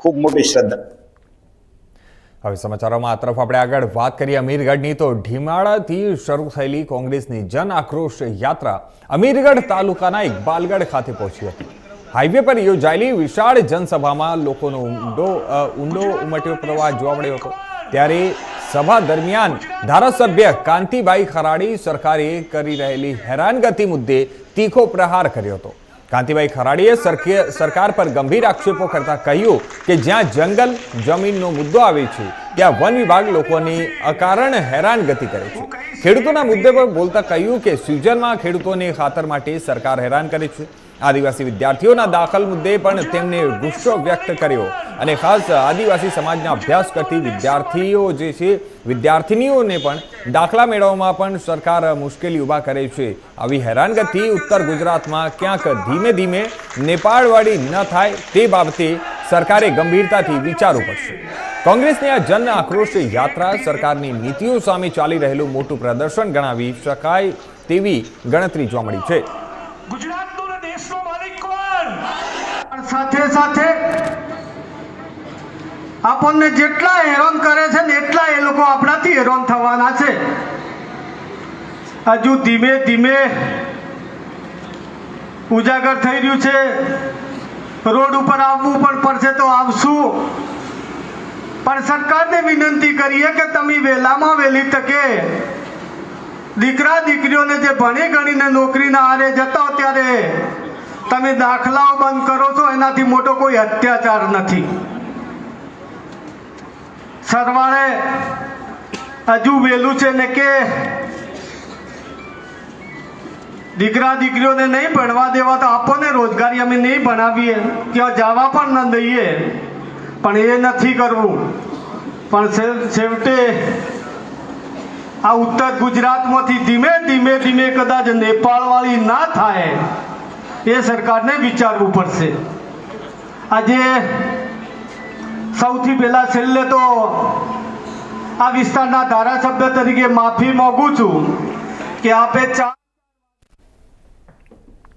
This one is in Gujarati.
ખૂબ મોટી શ્રદ્ધા. હવે સમાચારોમાં આ તરફ આપણે આગળ વાત કરીએ અમીરગઢની, તો ઢીમાળાથી શરૂ થયેલી કોંગ્રેસની જન આક્રોશ યાત્રા અમીરગઢ તાલુકાના ઇકબાલગઢ ખાતે પહોંચી હતી. હાઈવે પર યોજાયેલી વિશાળ જનસભામાં લોકોનો ઊંડો ઊંડો ઉમટ્યો પ્રવાહ જોવા મળ્યો હતો. ત્યારે સભા દરમિયાન ધારાસભ્ય કાંતિભાઈ ખરાડી સરકારે કરી રહેલી હેરાનગતિ મુદ્દે તીખો પ્રહાર કર્યો હતો. કાંતિભાઈ ખરાડીએ સરકે- સરકાર પર ગંભીર આક્ષેપો કરતા કહ્યું કે જ્યાં જંગલ જમીનનો મુદ્દો આવે છે, ત્યાં વન વિભાગ લોકોની અકારણ હેરાનગતિ કરે છે. ખેડૂતોના મુદ્દે પર બોલતા કહ્યું કે સિઝનમાં ખેડૂતોને ખાતર માટે સરકાર હેરાન કરે છે. આદિવાસી વિદ્યાર્થીઓના દાખલ મુદ્દે પણ તેમણે ગુસ્સો વ્યક્ત કર્યો. અને ખાસ આદિવાસી સમાજના અભ્યાસ કરતી વિદ્યાર્થીઓ જે છે, વિદ્યાર્થિનીઓને પણ દાખલા મેળવવામાં પણ સરકાર મુશ્કેલી ઊભા કરે છે. આવી હેરાનગતિ ઉત્તર ગુજરાતમાં ક્યાંક ધીમે ધીમે નેપાળવાળી ન થાય તે બાબતે સરકારે ગંભીરતાથી વિચારવું પડશે. કોંગ્રેસની આ જન આક્રોશ યાત્રા સરકારની નીતિઓ સામે ચાલી રહેલું મોટું પ્રદર્શન ગણાવી શકાય તેવી ગણતરી જોવા મળી છે. ગુજરાતનો ને દેશનો માલિક કોણ? સાથે સાથે આપણને જેટલા હેરાન કરે છે ને એટલા એ લોકો આપણાથી હેરાન થવાના છે. હજુ ધીમે ધીમે ઉજાગર થઈ રહ્યું છે. રોડ ઉપર આવવું પણ પડશે તો આવશું. પણ સરકારને વિનંતી કરીએ કે તમે વહેલામાં વહેલી તકે દીકરા દીકરીઓને જે ભણી ગણીને નોકરીના આરે જતા હો ત્યારે તમે દાખલાઓ બંધ કરો છો, એનાથી મોટો કોઈ અત્યાચાર નથી. સરવાળે હજુ વહેલું છે ને કે દીકરા દીકરીઓને નહીં ભણવા દેવા તો આપણને રોજગારી અમે નહીં ભણાવીએ. ત્યાં જવા પણ ન દઈએ. પણ એ નથી કરવું. પણ છેવટે આ ઉત્તર ગુજરાતમાંથી ધીમે ધીમે ધીમે કદાચ નેપાળવાળી ના થાય. એ સરકારને વિચારવું પડશે. આજે સૌથી પહેલા છેલ્લે તો આ વિસ્તારના ધારાસભ્ય તરીકે માફી માગું છું કે આપે ચાર